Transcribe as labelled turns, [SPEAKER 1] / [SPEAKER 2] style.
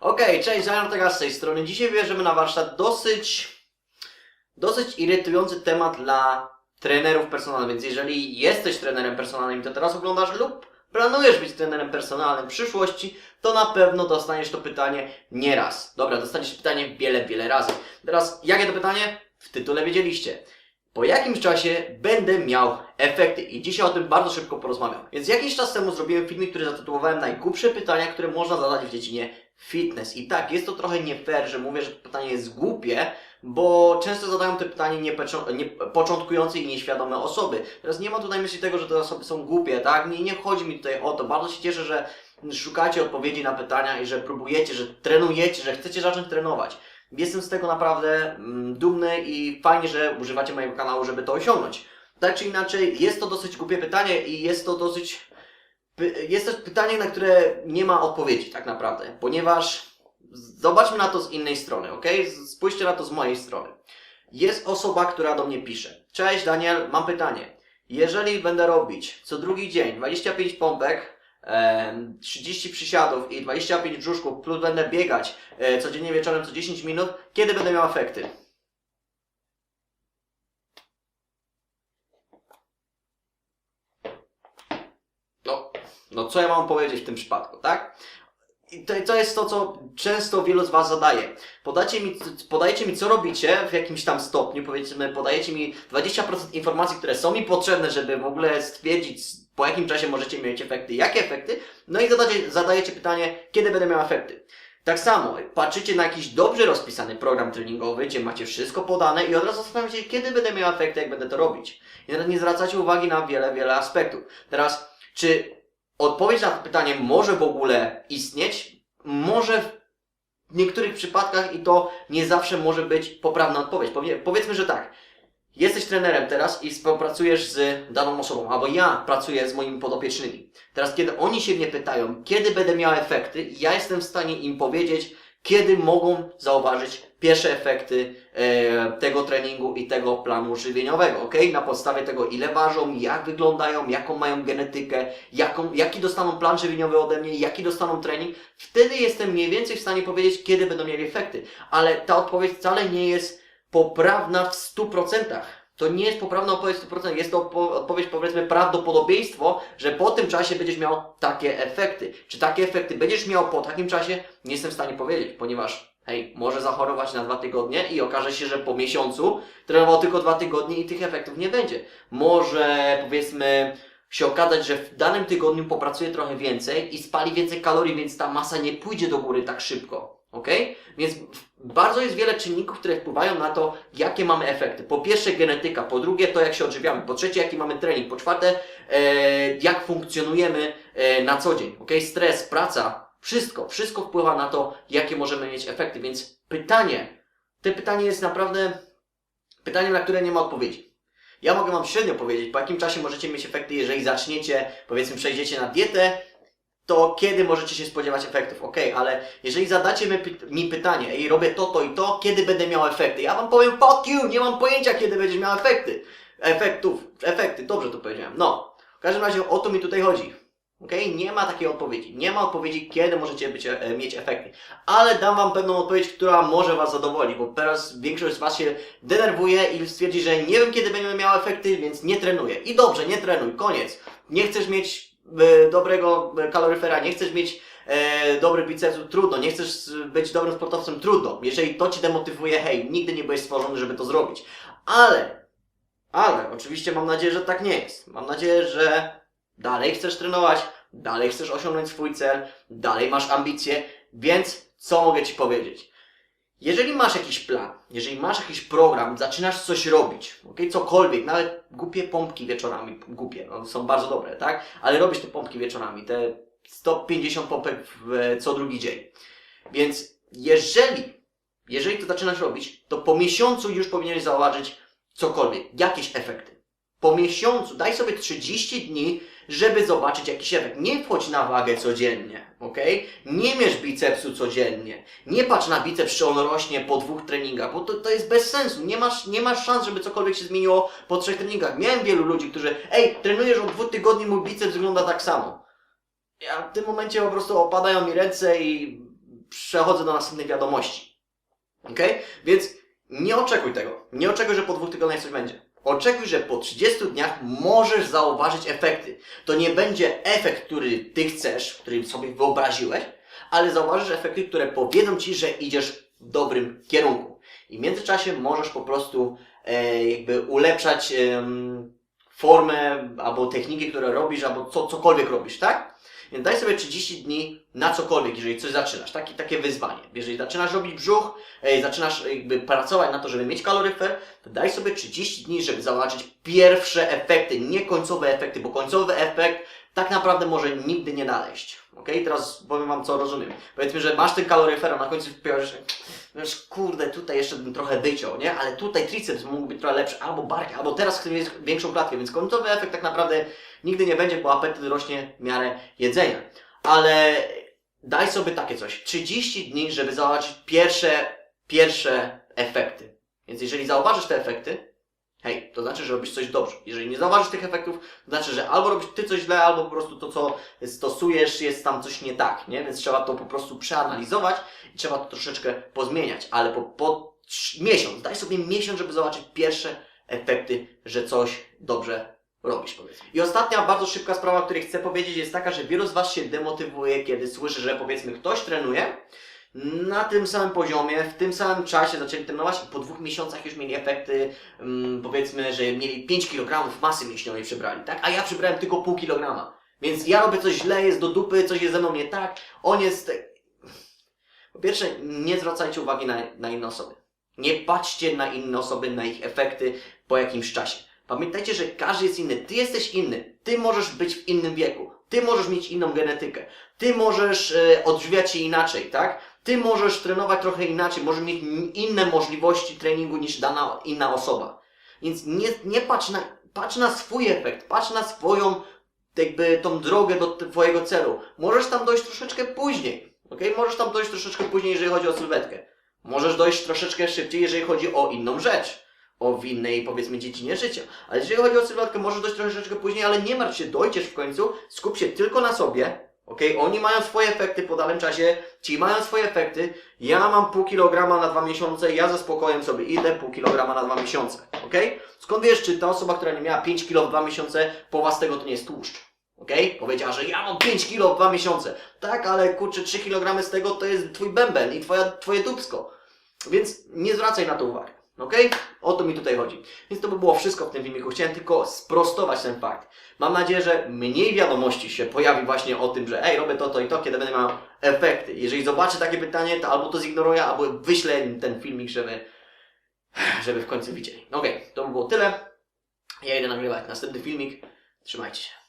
[SPEAKER 1] Okej, cześć, Zion teraz z tej strony. Dzisiaj bierzemy na warsztat dosyć, dosyć irytujący temat dla trenerów personalnych, więc jeżeli jesteś trenerem personalnym to teraz oglądasz lub planujesz być trenerem personalnym w przyszłości, to na pewno dostaniesz to pytanie nie raz. Dobra, dostaniesz pytanie wiele, wiele razy. Teraz, jakie to pytanie? W tytule wiedzieliście. Po jakimś czasie będę miał efekty i dzisiaj o tym bardzo szybko porozmawiam. Więc jakiś czas temu zrobiłem filmik, który zatytułowałem Najgłupsze pytania, które można zadać w dziedzinie fitness. I tak, jest to trochę nie fair, że mówię, że to pytanie jest głupie, bo często zadają te pytanie niepeczo- nie, początkujące i nieświadome osoby. Teraz nie mam tutaj myśli tego, że te osoby są głupie, tak? Nie, nie chodzi mi tutaj o to. Bardzo się cieszę, że szukacie odpowiedzi na pytania i że próbujecie, że trenujecie, że chcecie zacząć trenować. Jestem z tego naprawdę mm, dumny i fajnie, że używacie mojego kanału, żeby to osiągnąć. Tak czy inaczej, jest to dosyć głupie pytanie i jest to dosyć. Jest to pytanie, na które nie ma odpowiedzi, tak naprawdę, ponieważ zobaczmy na to z innej strony, ok? Spójrzcie na to z mojej strony. Jest osoba, która do mnie pisze: Cześć Daniel, mam pytanie. Jeżeli będę robić co drugi dzień 25 pompek, em, 30 przysiadów i 25 brzuszków, plus będę biegać e, codziennie wieczorem co 10 minut, kiedy będę miał efekty? No, co ja mam powiedzieć w tym przypadku, tak? I to, to jest to, co często wielu z Was zadaje. Podajcie mi, podajcie mi, co robicie w jakimś tam stopniu, powiedzmy, podajecie mi 20% informacji, które są mi potrzebne, żeby w ogóle stwierdzić, po jakim czasie możecie mieć efekty, jakie efekty, no i zadacie, zadajecie pytanie, kiedy będę miał efekty. Tak samo, patrzycie na jakiś dobrze rozpisany program treningowy, gdzie macie wszystko podane i od razu zastanawiacie się, kiedy będę miał efekty, jak będę to robić. I nawet nie zwracacie uwagi na wiele, wiele aspektów. Teraz, czy odpowiedź na to pytanie może w ogóle istnieć? Może w niektórych przypadkach i to nie zawsze może być poprawna odpowiedź. Powie, powiedzmy, że tak. Jesteś trenerem teraz i współpracujesz z daną osobą, albo ja pracuję z moimi podopiecznymi. Teraz, kiedy oni się mnie pytają, kiedy będę miał efekty, ja jestem w stanie im powiedzieć, kiedy mogą zauważyć pierwsze efekty e, tego treningu i tego planu żywieniowego, ok? Na podstawie tego, ile ważą, jak wyglądają, jaką mają genetykę, jaką, jaki dostaną plan żywieniowy ode mnie, jaki dostaną trening, wtedy jestem mniej więcej w stanie powiedzieć, kiedy będą mieli efekty. Ale ta odpowiedź wcale nie jest poprawna w 100%. To nie jest poprawna odpowiedź w 100%, jest to odpo- odpowiedź powiedzmy prawdopodobieństwo, że po tym czasie będziesz miał takie efekty. Czy takie efekty będziesz miał po takim czasie? Nie jestem w stanie powiedzieć, ponieważ hej, może zachorować na dwa tygodnie i okaże się, że po miesiącu trenował tylko dwa tygodnie i tych efektów nie będzie. Może powiedzmy się okazać, że w danym tygodniu popracuje trochę więcej i spali więcej kalorii, więc ta masa nie pójdzie do góry tak szybko. Ok? Więc bardzo jest wiele czynników, które wpływają na to, jakie mamy efekty. Po pierwsze genetyka, po drugie to, jak się odżywiamy, po trzecie, jaki mamy trening, po czwarte, e, jak funkcjonujemy e, na co dzień. Ok? Stres, praca, wszystko, wszystko wpływa na to, jakie możemy mieć efekty. Więc pytanie, to pytanie jest naprawdę pytaniem, na które nie ma odpowiedzi. Ja mogę Wam średnio powiedzieć, po jakim czasie możecie mieć efekty, jeżeli zaczniecie, powiedzmy, przejdziecie na dietę, to kiedy możecie się spodziewać efektów? Ok, ale jeżeli zadacie mi, mi pytanie, ej, robię to, to i to, kiedy będę miał efekty? Ja Wam powiem, fuck you, nie mam pojęcia, kiedy będziesz miał efekty. Efektów, efekty, dobrze to powiedziałem. No, w każdym razie o to mi tutaj chodzi. Ok, nie ma takiej odpowiedzi. Nie ma odpowiedzi, kiedy możecie być, e, mieć efekty. Ale dam Wam pewną odpowiedź, która może Was zadowolić, bo teraz większość z Was się denerwuje i stwierdzi, że nie wiem, kiedy będę miał efekty, więc nie trenuję. I dobrze, nie trenuj, koniec. Nie chcesz mieć e, dobrego e, kaloryfera, nie chcesz mieć e, dobry biceps, trudno. Nie chcesz e, być dobrym sportowcem, trudno. Jeżeli to Cię demotywuje, hej, nigdy nie byłeś stworzony, żeby to zrobić. Ale, ale, oczywiście mam nadzieję, że tak nie jest. Mam nadzieję, że dalej chcesz trenować, dalej chcesz osiągnąć swój cel, dalej masz ambicje, więc co mogę Ci powiedzieć? Jeżeli masz jakiś plan, jeżeli masz jakiś program, zaczynasz coś robić, ok, cokolwiek, nawet głupie pompki wieczorami, głupie, no, są bardzo dobre, tak? Ale robisz te pompki wieczorami, te 150 pompek w, co drugi dzień. Więc jeżeli, jeżeli to zaczynasz robić, to po miesiącu już powinieneś zauważyć cokolwiek, jakieś efekty. Po miesiącu, daj sobie 30 dni, żeby zobaczyć jakiś efekt. Nie wchodź na wagę codziennie, ok? Nie mierz bicepsu codziennie. Nie patrz na biceps, czy on rośnie po dwóch treningach, bo to, to jest bez sensu. Nie masz, nie masz szans, żeby cokolwiek się zmieniło po trzech treningach. Miałem wielu ludzi, którzy, ej, trenujesz od dwóch tygodni, mój biceps wygląda tak samo. Ja w tym momencie po prostu opadają mi ręce i przechodzę do następnej wiadomości. Ok? Więc nie oczekuj tego. Nie oczekuj, że po dwóch tygodniach coś będzie. Oczekuj, że po 30 dniach możesz zauważyć efekty. To nie będzie efekt, który ty chcesz, który sobie wyobraziłeś, ale zauważysz efekty, które powiedzą ci, że idziesz w dobrym kierunku. I w międzyczasie możesz po prostu e, jakby ulepszać em, formę albo techniki, które robisz, albo co, cokolwiek robisz, tak? Więc daj sobie 30 dni na cokolwiek, jeżeli coś zaczynasz. Taki, takie wyzwanie. Jeżeli zaczynasz robić brzuch, e, zaczynasz jakby pracować na to, żeby mieć kaloryfer, to daj sobie 30 dni, żeby zobaczyć pierwsze efekty, nie końcowe efekty, bo końcowy efekt tak naprawdę może nigdy nie nadejść. Ok? Teraz powiem Wam, co rozumiem. Powiedzmy, że masz ten kaloryfer, a na końcu pojawisz się, wiesz, kurde, tutaj jeszcze bym trochę wyciął, nie? Ale tutaj triceps mógł być trochę lepszy, albo barki, albo teraz chcę mieć większą klatkę, więc końcowy efekt tak naprawdę nigdy nie będzie, bo apetyt rośnie w miarę jedzenia. Ale daj sobie takie coś, 30 dni, żeby zobaczyć pierwsze, pierwsze efekty. Więc jeżeli zauważysz te efekty, hej, to znaczy, że robisz coś dobrze. Jeżeli nie zauważysz tych efektów, to znaczy, że albo robisz ty coś źle, albo po prostu to, co stosujesz, jest tam coś nie tak, nie? Więc trzeba to po prostu przeanalizować i trzeba to troszeczkę pozmieniać. Ale po, po miesiąc, daj sobie miesiąc, żeby zobaczyć pierwsze efekty, że coś dobrze robisz, powiedzmy. I ostatnia, bardzo szybka sprawa, o której chcę powiedzieć, jest taka, że wielu z Was się demotywuje, kiedy słyszy, że powiedzmy ktoś trenuje na tym samym poziomie, w tym samym czasie zaczęli trenować i po dwóch miesiącach już mieli efekty, mm, powiedzmy, że mieli 5 kg masy mięśniowej przybrali, tak? A ja przybrałem tylko pół kilograma. Więc ja robię coś źle, jest do dupy, coś jest ze mną nie tak, on jest... Po pierwsze, nie zwracajcie uwagi na, na inne osoby. Nie patrzcie na inne osoby, na ich efekty po jakimś czasie. Pamiętajcie, że każdy jest inny. Ty jesteś inny. Ty możesz być w innym wieku. Ty możesz mieć inną genetykę. Ty możesz e, odżywiać się inaczej, tak? Ty możesz trenować trochę inaczej. Możesz mieć inne możliwości treningu niż dana inna osoba. Więc nie, nie patrz na, patrz na swój efekt. Patrz na swoją, jakby tą drogę do twojego celu. Możesz tam dojść troszeczkę później. Okay? Możesz tam dojść troszeczkę później, jeżeli chodzi o sylwetkę. Możesz dojść troszeczkę szybciej, jeżeli chodzi o inną rzecz. O innej, powiedzmy, dziedzinie życia. Ale jeżeli chodzi o sylwetkę, możesz dojść troszeczkę później, ale nie martw się, dojdziesz w końcu, skup się tylko na sobie. Okej, oni mają swoje efekty po danym czasie, ci mają swoje efekty. Ja mam pół kilograma na dwa miesiące, ja ze spokojem sobie idę pół kilograma na dwa miesiące. Okej? Skąd wiesz, czy ta osoba, która nie miała 5 kilo w dwa miesiące, połowa z tego to nie jest tłuszcz? Okej? Powiedziała, że ja mam 5 kilo w dwa miesiące. Tak, ale kurczę, 3 kg z tego to jest twój bęben i twoja, twoje dupsko. Więc nie zwracaj na to uwagi. Okej? O to mi tutaj chodzi. Więc to by było wszystko w tym filmiku. Chciałem tylko sprostować ten fakt. Mam nadzieję, że mniej wiadomości się pojawi właśnie o tym, że ej, robię to, to i to, kiedy będę miał efekty. Jeżeli zobaczę takie pytanie, to albo to zignoruję, albo wyślę ten filmik, żeby, żeby w końcu widzieli. Okej, to by było tyle. Ja idę nagrywać następny filmik. Trzymajcie się.